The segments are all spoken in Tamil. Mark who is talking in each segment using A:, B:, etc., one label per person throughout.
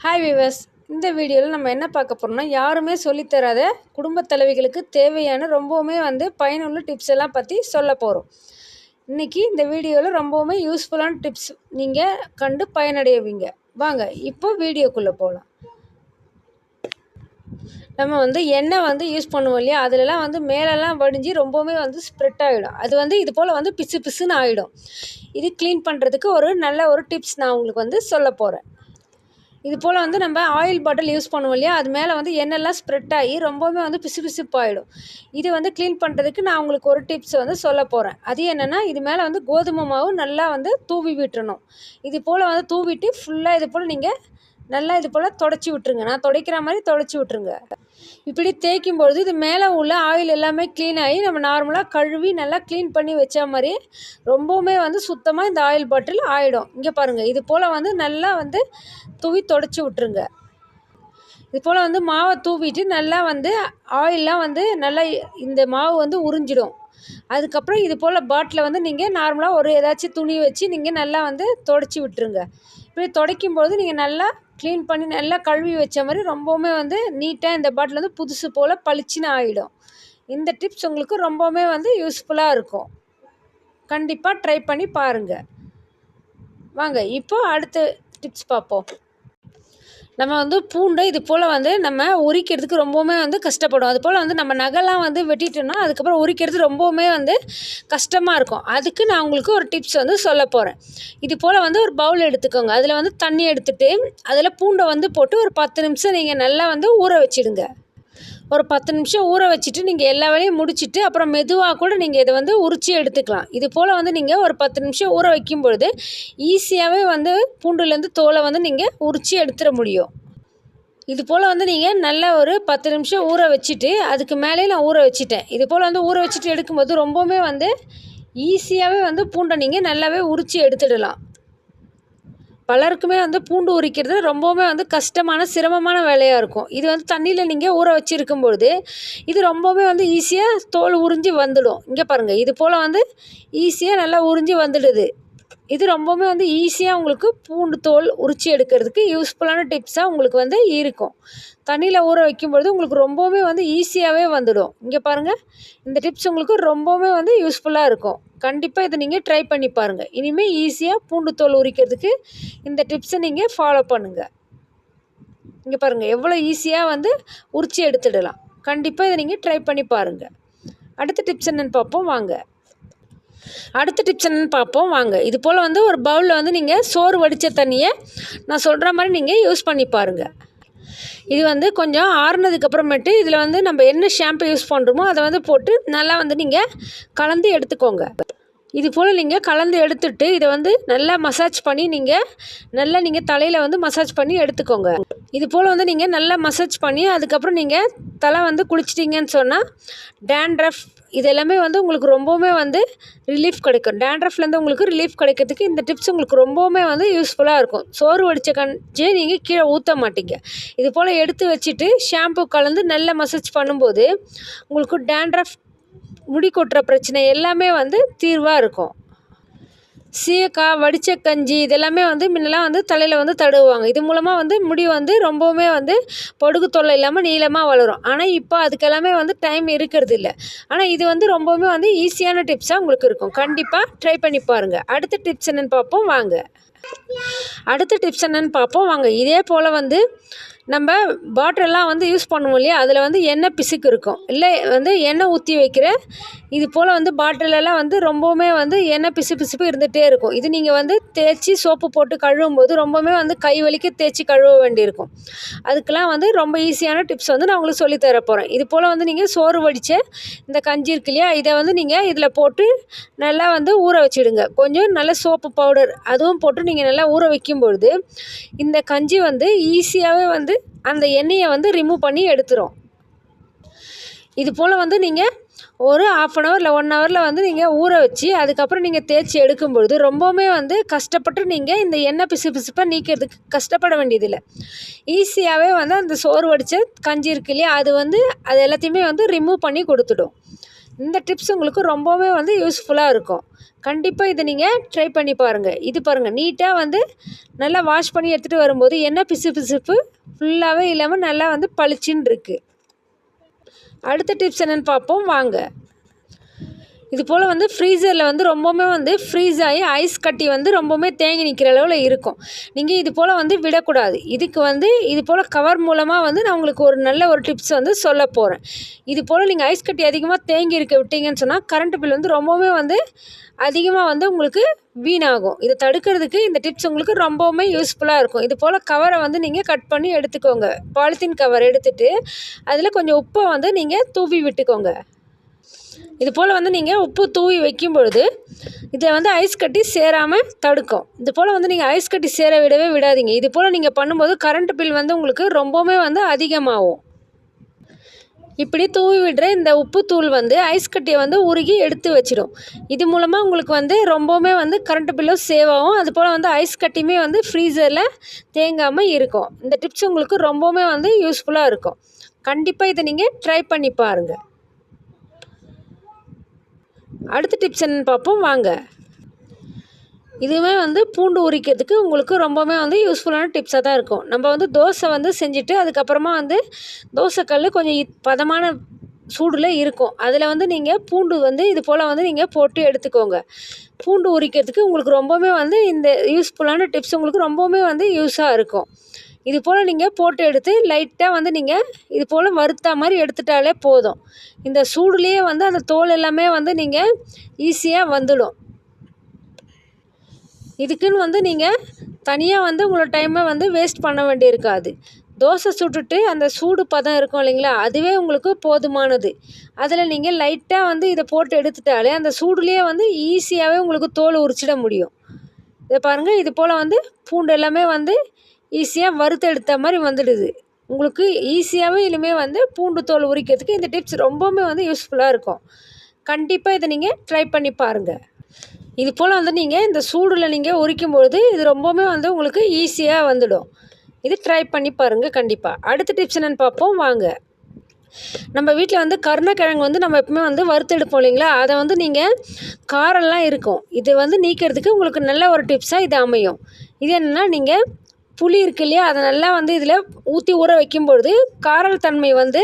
A: ஹாய் விவர்ஸ் இந்த வீடியோவில் நம்ம என்ன பார்க்க போகிறோம்னா யாருமே சொல்லித்தராத குடும்பத் தலைவிகளுக்கு தேவையான ரொம்பவுமே வந்து பயனுள்ள டிப்ஸ் எல்லாம் பற்றி சொல்ல போகிறோம் இன்றைக்கி இந்த வீடியோவில் ரொம்பவுமே யூஸ்ஃபுல்லான டிப்ஸ் நீங்கள் கண்டு பயனடைவீங்க. வாங்க இப்போ வீடியோக்குள்ளே போகலாம் நம்ம வந்து எண்ணெய் வந்து யூஸ் பண்ணுவோம் இல்லையா? அதிலலாம் வந்து மேலெல்லாம் வடிஞ்சு ரொம்பவுமே வந்து ஸ்ப்ரெட் ஆகிடும் அது வந்து இது போல் வந்து பிசு பிசுன்னு ஆகிடும் இது க்ளீன் பண்ணுறதுக்கு ஒரு நல்ல ஒரு டிப்ஸ் நான் உங்களுக்கு வந்து சொல்ல போகிறேன் இது போல் வந்து நம்ம ஆயில் பாட்டில் யூஸ் பண்ணுவோம் இல்லையா? அது மேலே வந்து எண்ணெய்லாம் ஸ்ப்ரெட் ஆகி ரொம்பவுமே வந்து பிசுபிசுப்பாயிடும். இது வந்து க்ளீன் பண்ணுறதுக்கு நான் உங்களுக்கு ஒரு டிப்ஸ் வந்து சொல்ல போகிறேன் அது என்னென்னா இது மேலே வந்து கோதுமை மாவு நல்லா வந்து தூவி விட்டுறணும். இது போல் வந்து தூவிட்டு ஃபுல்லாக இது போல் நீங்கள் நல்லா இது போல் தொடச்சி விட்ருங்க நான் துடைக்கிற மாதிரி தொடச்சி விட்ருங்க இப்படி தேய்க்கும் பொழுது இது மேலே உள்ள ஆயில் எல்லாமே க்ளீன் ஆகி நம்ம நார்மலாக கழுவி நல்லா க்ளீன் பண்ணி வச்ச மாதிரி ரொம்பவுமே வந்து சுத்தமாக இந்த ஆயில் பாட்டில் ஆகிடும் இங்கே பாருங்கள் இது போல் வந்து நல்லா வந்து தூவி தொடச்சி விட்ருங்க இது போல் வந்து மாவை தூவிட்டு நல்லா வந்து ஆயிலெலாம் வந்து நல்லா இந்த மாவு வந்து உறிஞ்சிடும். அதுக்கப்புறம் இது போல் பாட்டிலை வந்து நீங்கள் நார்மலாக ஒரு ஏதாச்சும் துணி வச்சு நீங்கள் நல்லா வந்து தொடச்சி விட்டுருங்க. இப்படி துடைக்கும் பொழுது நீங்கள் நல்லா க்ளீன் பண்ணி நல்லா கழுவி வச்ச மாதிரி ரொம்பவுமே வந்து நீட்டாக இந்த பாட்டில் வந்து புதுசு போல் பளிச்சுன்னு ஆகிடும் இந்த டிப்ஸ் உங்களுக்கு ரொம்பவுமே வந்து யூஸ்ஃபுல்லாக இருக்கும். கண்டிப்பாக ட்ரை பண்ணி பாருங்கள் வாங்க இப்போ அடுத்த டிப்ஸ் பார்ப்போம். நம்ம வந்து பூண்டை இது போல் வந்து நம்ம உரிக்கிறதுக்கு ரொம்பவுமே வந்து கஷ்டப்படும். அது போல் வந்து நம்ம நகைலாம் வந்து வெட்டிட்டோம்னா அதுக்கப்புறம் உரிக்கிறது ரொம்பவுமே வந்து கஷ்டமாக இருக்கும். அதுக்கு நான் உங்களுக்கு ஒரு டிப்ஸ் வந்து சொல்ல போகிறேன் இது போல் வந்து ஒரு பவுல் எடுத்துக்கோங்க. அதில் வந்து தண்ணி எடுத்துகிட்டு அதில் பூண்டை வந்து போட்டு ஒரு பத்து நிமிஷம் நீங்கள் நல்லா வந்து ஊற வச்சிடுங்க. ஒரு பத்து நிமிஷம் ஊற வச்சுட்டு நீங்கள் எல்லா வேலையும் முடிச்சுட்டு அப்புறம் மெதுவாக கூட நீங்கள் இதை வந்து உரிச்சி எடுத்துக்கலாம். இது போல் வந்து நீங்கள் ஒரு பத்து நிமிஷம் ஊற வைக்கும் பொழுது ஈஸியாகவே வந்து பூண்டுலேருந்து தோலை வந்து நீங்கள் உரிச்சி எடுத்துட முடியும். இது போல் வந்து நீங்கள் நல்ல ஒரு பத்து நிமிஷம் ஊற வச்சுட்டு அதுக்கு மேலே நான் ஊற வச்சுட்டேன். இது போல் வந்து ஊற வச்சுட்டு எடுக்கும்போது ரொம்பவுமே வந்து ஈஸியாகவே வந்து பூண்டை நீங்கள் நல்லாவே உரிச்சி எடுத்துடலாம். பலருக்குமே வந்து பூண்டு உரிக்கிறது ரொம்பவுமே வந்து கஷ்டமான சிரமமான வேலையாக இருக்கும். இது வந்து தண்ணியில் நீங்கள் ஊற வச்சுருக்கும் பொழுது இது ரொம்பவுமே வந்து ஈஸியாக தோல் உறிஞ்சி வந்துடும். இங்கே பாருங்கள் இது போல் வந்து ஈஸியாக நல்லா உறிஞ்சி வந்துடுது. இது ரொம்பவுமே வந்து ஈஸியாக உங்களுக்கு பூண்டு தோல் உரிச்சி எடுக்கிறதுக்கு யூஸ்ஃபுல்லான டிப்ஸாக உங்களுக்கு வந்து இருக்கும். தண்ணியில் ஊற வைக்கும்பொழுது உங்களுக்கு ரொம்பவுமே வந்து ஈஸியாகவே வந்துடும். இங்கே பாருங்கள் இந்த டிப்ஸ் உங்களுக்கு ரொம்பவுமே வந்து யூஸ்ஃபுல்லாக இருக்கும். கண்டிப்பாக இதை நீங்கள் ட்ரை பண்ணி பாருங்கள் இனிமேல் ஈஸியாக பூண்டு தோல் உரிக்கிறதுக்கு இந்த டிப்ஸை நீங்கள் ஃபாலோ பண்ணுங்கள் இங்கே பாருங்கள் எவ்வளோ ஈஸியாக வந்து உரிச்சி எடுத்துடலாம். கண்டிப்பாக இதை நீங்கள் ட்ரை பண்ணி பாருங்கள் அடுத்த டிப்ஸ் என்னென்னு பார்ப்போம். வாங்க. அடுத்த டிப்ஸ் என்னென்னு பார்ப்போம். வாங்க. இது போல் வந்து ஒரு பவுலில் வந்து நீங்கள் சோறு வடித்த தண்ணியை நான் சொல்கிற மாதிரி நீங்கள் யூஸ் பண்ணி பாருங்கள் இது வந்து கொஞ்சம் ஆறுனதுக்கப்புறமேட்டு இதில் வந்து நம்ம என்ன ஷாம்பு யூஸ் பண்ணுறோமோ அதை வந்து போட்டு நல்லா வந்து நீங்கள் கலந்து எடுத்துக்கோங்க. இது போல் நீங்கள் கலந்து எடுத்துட்டு இதை வந்து நல்லா மசாஜ் பண்ணி நீங்கள் நல்லா நீங்கள் தலையில் வந்து மசாஜ் பண்ணி எடுத்துக்கோங்க. இது போல் வந்து நீங்கள் நல்லா மசாஜ் பண்ணி அதுக்கப்புறம் நீங்கள் தலை வந்து குளிச்சிட்டிங்கன்னு சொன்னால் டேண்ட்ரஃப் இது எல்லாமே வந்து உங்களுக்கு ரொம்பவுமே வந்து ரிலீஃப் கிடைக்கும். டேண்ட்ரஃப்லேருந்து உங்களுக்கு ரிலீஃப் கிடைக்கிறதுக்கு இந்த டிப்ஸ் உங்களுக்கு ரொம்பவுமே வந்து யூஸ்ஃபுல்லாக இருக்கும். சோறு வடித்த கஞ்சியை நீங்கள் கீழே ஊற்ற மாட்டீங்க. இது போல் எடுத்து வச்சுட்டு ஷாம்பு கலந்து நல்லா மசாஜ் பண்ணும்போது உங்களுக்கு டேண்ட்ரஃப் முடி கொட்டுற பிரச்சனை எல்லாமே வந்து தீர்வாக இருக்கும். சீயக்காய் வடித்த கஞ்சி இதெல்லாமே வந்து முன்னெல்லாம் வந்து தலையில் வந்து தடவுவாங்க. இது மூலமாக வந்து முடி வந்து ரொம்பவுமே வந்து பொடுகு தொல்லை இல்லாமல் நீளமாக வளரும். ஆனால் இப்போ அதுக்கெல்லாமே வந்து டைம் இருக்கிறது இல்லை. ஆனால் இது வந்து ரொம்பவுமே வந்து ஈஸியான டிப்ஸாக உங்களுக்கு இருக்கும். கண்டிப்பாக ட்ரை பண்ணி பாருங்கள் அடுத்த டிப்ஸ் என்னென்னு பார்ப்போம். வாங்க. அடுத்த டிப்ஸ் என்னென்னு பார்ப்போம். வாங்க. இதே போல் வந்து நம்ம பாட்டிலெலாம் வந்து யூஸ் பண்ணுவோம் இல்லையா? அதில் வந்து எண்ணெய் பிசுக்கு இருக்கும். இல்லை வந்து எண்ணெய் ஊற்றி வைக்கிற இது போல் வந்து பாட்டிலெல்லாம் வந்து ரொம்பவுமே வந்து எண்ணெய் பிசு பிசுப்பு இருந்துகிட்டே இருக்கும். இது நீங்கள் வந்து தேய்ச்சி சோப்பு போட்டு கழுவும் போது ரொம்பவுமே வந்து கை வலிக்க தேய்ச்சி கழுவ வேண்டியிருக்கும். அதுக்கெலாம் வந்து ரொம்ப ஈஸியான டிப்ஸ் வந்து நான் உங்களுக்கு சொல்லித்தர போகிறேன் இது போல் வந்து நீங்கள் சோறு வடித்த இந்த கஞ்சி இருக்கு இல்லையா? இதை வந்து நீங்கள் இதில் போட்டு நல்லா வந்து ஊற வச்சுடுங்க. கொஞ்சம் நல்ல சோப்பு பவுடர் அதுவும் போட்டு நீங்கள் நல்லா ஊற வைக்கும்பொழுது இந்த கஞ்சி வந்து ஈஸியாகவே வந்து அந்த எண்ணெயை வந்து ரிமூவ் பண்ணி எடுத்துரும். இது போல் வந்து நீங்கள் ஒரு ஆஃப் அன் ஹவர் இல்லை ஒன் ஹவரில் வந்து நீங்கள் ஊற வச்சு அதுக்கப்புறம் நீங்கள் தேய்ச்சி எடுக்கும் பொழுது ரொம்பவுமே வந்து கஷ்டப்பட்டு நீங்கள் இந்த எண்ணெய் பிசு பிசுப்பாக நீக்கிறதுக்கு கஷ்டப்பட வேண்டியதில்லை. ஈஸியாகவே வந்து அந்த சோறு வடித்த கஞ்சி இருக்கு இல்லையா அது வந்து அது எல்லாத்தையுமே வந்து ரிமூவ் பண்ணி கொடுத்துடும். இந்த டிப்ஸ் உங்களுக்கு ரொம்பவே வந்து யூஸ்ஃபுல்லாக இருக்கும். கண்டிப்பாக இதை நீங்கள் ட்ரை பண்ணி பாருங்கள் இது பாருங்கள் நீட்டாக வந்து நல்லா வாஷ் பண்ணி எடுத்துகிட்டு வரும்போது என்ன பிசு பிசுப்பு ஃபுல்லாகவே இல்லாமல் நல்லா வந்து பளிச்சுன்னு இருக்குது அடுத்த டிப்ஸ் என்னென்னு பார்ப்போம். வாங்க. இது போல் வந்து ஃப்ரீசரில் வந்து ரொம்பவுமே வந்து ஃப்ரீஸ் ஆகி ஐஸ் கட்டி வந்து ரொம்பவுமே தேங்கி நிற்கிற அளவில் இருக்கும். நீங்கள் இது போல் வந்து விடக்கூடாது. இதுக்கு வந்து இது போல் கவர் மூலமாக வந்து நான் உங்களுக்கு ஒரு நல்ல ஒரு டிப்ஸ் வந்து சொல்ல போகிறேன் இது போல் நீங்கள் ஐஸ் கட்டி அதிகமாக தேங்கி இருக்க விட்டீங்கன்னு சொன்னால் கரண்ட் பில் வந்து ரொம்பவுமே வந்து அதிகமாக வந்து உங்களுக்கு வீணாகும். இதை தடுக்கிறதுக்கு இந்த டிப்ஸ் உங்களுக்கு ரொம்பவுமே யூஸ்ஃபுல்லாக இருக்கும். இது போல் கவரை வந்து நீங்கள் கட் பண்ணி எடுத்துக்கோங்க. பாலித்தீன் கவர் எடுத்துகிட்டு அதில் கொஞ்சம் உப்பை வந்து நீங்கள் தூவி விட்டுக்கோங்க. இது போல் வந்து நீங்கள் உப்பு தூவி வைக்கும் பொழுது இதை வந்து ஐஸ் கட்டி சேராமல் தடுக்கும். இது போல் வந்து நீங்கள் ஐஸ் கட்டி சேர விடவே விடாதீங்க. இது போல் நீங்கள் பண்ணும்போது கரண்ட் பில் வந்து உங்களுக்கு ரொம்பவுமே வந்து அதிகமாகும். இப்படி தூவி விடுற இந்த உப்பு தூள் வந்து ஐஸ் கட்டியை வந்து உருகி எடுத்து வச்சிடும். இது மூலமாக உங்களுக்கு வந்து ரொம்பவுமே வந்து கரண்ட் பில்லும் சேவ் ஆகும். அதுபோல் வந்து ஐஸ் கட்டியுமே வந்து ஃப்ரீசரில் தேங்காமல் இருக்கும். இந்த டிப்ஸ் உங்களுக்கு ரொம்பவுமே வந்து யூஸ்ஃபுல்லாக இருக்கும். கண்டிப்பாக இதை நீங்கள் ட்ரை பண்ணி பாருங்கள் அடுத்த டிப்ஸ் என்னென்னு பார்ப்போம் வாங்க. இதுவுமே வந்து பூண்டு உரிக்கிறதுக்கு உங்களுக்கு ரொம்பவுமே வந்து யூஸ்ஃபுல்லான டிப்ஸாக தான் இருக்கும். நம்ம வந்து தோசை வந்து செஞ்சுட்டு அதுக்கப்புறமா வந்து தோசைக்கல் கொஞ்சம் பதமான சூடில் இருக்கும். அதில் வந்து நீங்கள் பூண்டு வந்து இது போல் வந்து நீங்கள் போட்டு எடுத்துக்கோங்க. பூண்டு உரிக்கிறதுக்கு உங்களுக்கு ரொம்பவுமே வந்து இந்த யூஸ்ஃபுல்லான டிப்ஸ் உங்களுக்கு ரொம்பவுமே வந்து யூஸாக இருக்கும். இது போல் நீங்கள் போட்டு எடுத்து லைட்டாக வந்து நீங்கள் இது போல் வறுத்தா மாதிரி எடுத்துட்டாலே போதும். இந்த சூடுலேயே வந்து அந்த தோல் எல்லாமே வந்து நீங்கள் ஈஸியாக வந்துடும். இதுக்குன்னு வந்து நீங்கள் தனியாக வந்து உங்களோட டைமை வந்து வேஸ்ட் பண்ண வேண்டியிருக்காது. தோசை சுட்டுட்டு அந்த சூடு பதம் இருக்கும் இல்லைங்களா? அதுவே உங்களுக்கு போதுமானது. அதில் நீங்கள் லைட்டாக வந்து இதை போட்டு எடுத்துட்டாலே அந்த சூடுலேயே வந்து ஈஸியாகவே உங்களுக்கு தோல் உரிச்சிட முடியும். இதை பாருங்கள் இது போல் வந்து பூண்டு எல்லாமே வந்து ஈஸியாக வறுத்து எடுத்த மாதிரி வந்துடுது. உங்களுக்கு ஈஸியாகவே இனிமேல் வந்து பூண்டு தோல் உரிக்கிறதுக்கு இந்த டிப்ஸ் ரொம்பவுமே வந்து யூஸ்ஃபுல்லாக இருக்கும். கண்டிப்பாக இதை நீங்கள் ட்ரை பண்ணி பாருங்கள் இது போல் வந்து நீங்கள் இந்த சூடில் நீங்கள் உரிக்கும் பொழுது இது ரொம்பவுமே வந்து உங்களுக்கு ஈஸியாக வந்துடும். இது ட்ரை பண்ணி பாருங்கள் கண்டிப்பாக அடுத்த டிப்ஸ் என்னென்னு பார்ப்போம். வாங்க. நம்ம வீட்டில் வந்து கருணக்கிழங்கு வந்து நம்ம எப்பவுமே வந்து வறுத்தெடுப்போம் இல்லைங்களா? அதை வந்து நீங்கள் காரெல்லாம் இருக்கும். இதை வந்து நீக்கிறதுக்கு உங்களுக்கு நல்ல ஒரு டிப்ஸாக இது அமையும். இது என்னென்னா நீங்கள் புளி இருக்கு இல்லையா? அதை நல்லா வந்து இதில் ஊற்றி ஊற வைக்கும்பொழுது காரல் தன்மை வந்து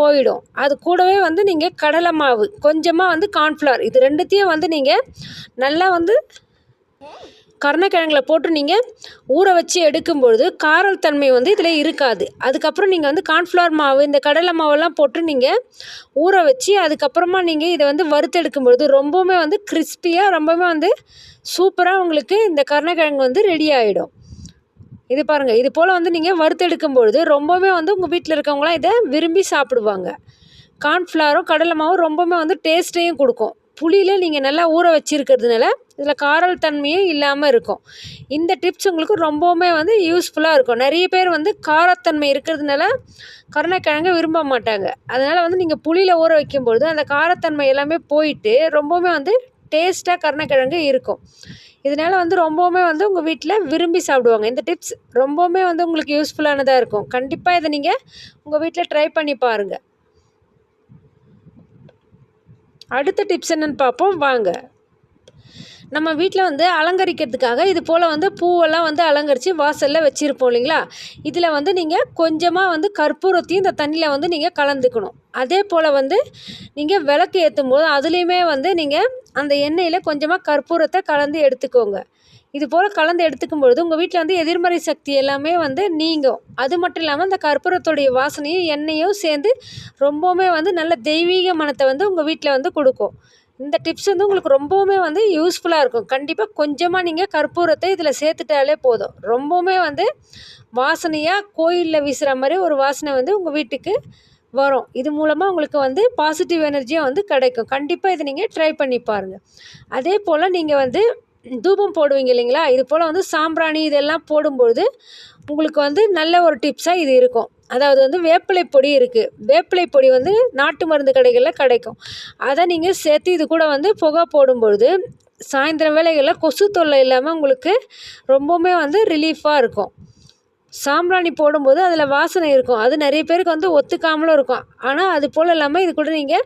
A: போயிடும். அது கூடவே வந்து நீங்கள் கடலை மாவு கொஞ்சமாக வந்து கார்ன்ஃப்ளவர் இது ரெண்டுத்தையும் வந்து நீங்கள் நல்லா வந்து கருணக்கிழங்குல போட்டு நீங்கள் ஊற வச்சு எடுக்கும்பொழுது காரல் தன்மை வந்து இதில் இருக்காது. அதுக்கப்புறம் நீங்கள் வந்து கார்ன்ஃப்ளவர் மாவு இந்த கடலை மாவெல்லாம் போட்டு நீங்கள் ஊற வச்சு அதுக்கப்புறமா நீங்கள் இதை வந்து வறுத்தெடுக்கும் பொழுது ரொம்பவுமே வந்து கிறிஸ்பியாக ரொம்பவுமே வந்து சூப்பராக உங்களுக்கு இந்த கருணக்கிழங்கு வந்து ரெடி ஆகிடும் இது பாருங்கள் இது போல் வந்து நீங்கள் வறுத்தெடுக்கும் பொழுது ரொம்பவே வந்து உங்கள் வீட்டில் இருக்கவங்களாம் இதை விரும்பி சாப்பிடுவாங்க. கார்ன்ஃப்ளவரும் கடலை மாவும் ரொம்பவுமே வந்து டேஸ்ட்டையும் கொடுக்கும். புளியில் நீங்கள் நல்லா ஊற வச்சுருக்கிறதுனால இதில் காரல் தன்மையும் இல்லாமல் இருக்கும். இந்த டிப்ஸ் உங்களுக்கு ரொம்பவுமே வந்து யூஸ்ஃபுல்லாக இருக்கும். நிறைய பேர் வந்து காரத்தன்மை இருக்கிறதுனால கருணைக்கிழங்கு விரும்ப மாட்டாங்க. அதனால் வந்து நீங்கள் புளியில் ஊற வைக்கும்பொழுது அந்த காரத்தன்மை எல்லாமே போயிட்டு ரொம்பவுமே வந்து டேஸ்ட்டாக கருணைக்கிழங்கு இருக்கும். இதனால் வந்து ரொம்பவுமே வந்து உங்கள் வீட்டில் விரும்பி சாப்பிடுவாங்க. இந்த டிப்ஸ் ரொம்பவுமே வந்து உங்களுக்கு யூஸ்ஃபுல்லானதாக இருக்கும். கண்டிப்பாக இதை நீங்கள் உங்கள் வீட்டில் ட்ரை பண்ணி பாருங்கள் அடுத்த டிப்ஸ் என்னென்னு பார்ப்போம். வாங்க. நம்ம வீட்டில் வந்து அலங்கரிக்கிறதுக்காக இது போல் வந்து பூவெல்லாம் வந்து அலங்கரித்து வாசலில் வச்சுருப்போம் இல்லைங்களா? இதில் வந்து நீங்கள் கொஞ்சமாக வந்து கற்பூரத்தையும் இந்த தண்ணியில் வந்து நீங்கள் கலந்துக்கணும். அதே போல் வந்து நீங்கள் விளக்கு ஏற்றும் போது அதுலேயுமே வந்து நீங்கள் அந்த எண்ணெயில் கொஞ்சமாக கற்பூரத்தை கலந்து எடுத்துக்கோங்க. இது போல் கலந்து எடுத்துக்கும் பொழுது உங்கள் வீட்டில் வந்து எதிர்மறை சக்தி எல்லாமே வந்து நீங்கும். அது மட்டும் இல்லாமல் அந்த கற்பூரத்துடைய வாசனையும் எண்ணெயும் சேர்ந்து ரொம்பவுமே வந்து நல்ல தெய்வீக மனத்தை வந்து உங்கள் வீட்டில் வந்து கொடுக்கும். இந்த டிப்ஸ் வந்து உங்களுக்கு ரொம்பவுமே வந்து யூஸ்ஃபுல்லாக இருக்கும். கண்டிப்பாக கொஞ்சமாக நீங்கள் கற்பூரத்தை இதில் சேர்த்துட்டாலே போதும். ரொம்பவுமே வந்து வாசனையாக கோயிலில் வீசுகிற மாதிரி ஒரு வாசனை வந்து உங்கள் வீட்டுக்கு வரும். இது மூலமாக உங்களுக்கு வந்து பாசிட்டிவ் எனர்ஜியாக வந்து கிடைக்கும். கண்டிப்பாக இதை நீங்கள் ட்ரை பண்ணி பாருங்கள் அதே போல் நீங்கள் வந்து தூபம் போடுவீங்க இல்லைங்களா? இது போல் வந்து சாம்பிராணி இதெல்லாம் போடும்பொழுது உங்களுக்கு வந்து நல்ல ஒரு டிப்ஸாக இது இருக்கும். அதாவது வந்து வேப்பிலை பொடி இருக்குது வேப்பிலை பொடி வந்து நாட்டு மருந்து கடைகளில் கிடைக்கும். அதை நீங்கள் சேர்த்து இது கூட வந்து புகை போடும்பொழுது சாயந்தரம் வேலைகளில் கொசு தொல்லை இல்லாமல் உங்களுக்கு ரொம்பவுமே வந்து ரிலீஃபாக இருக்கும். சாம்பிராணி போடும்போது அதில் வாசனை இருக்கும். அது நிறைய பேருக்கு வந்து ஒத்துக்காமலும் இருக்கும். ஆனால் அது போல் இல்லாமல் இது கூட நீங்கள்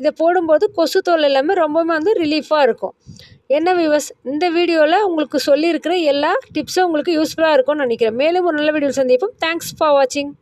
A: இதை போடும்போது கொசு தொல்லை இல்லாமல் ரொம்பவுமே வந்து ரிலீஃபாக இருக்கும். என்ன விவஸ் இந்த வீடியோவில் உங்களுக்கு சொல்லியிருக்கிற எல்லா டிப்ஸும் உங்களுக்கு யூஸ்ஃபுல்லாக இருக்கும்னு நினைக்கிறேன். மேலும் ஒரு நல்ல வீடியோ சந்திப்போம். தேங்க்ஸ் ஃபார் வாட்சிங்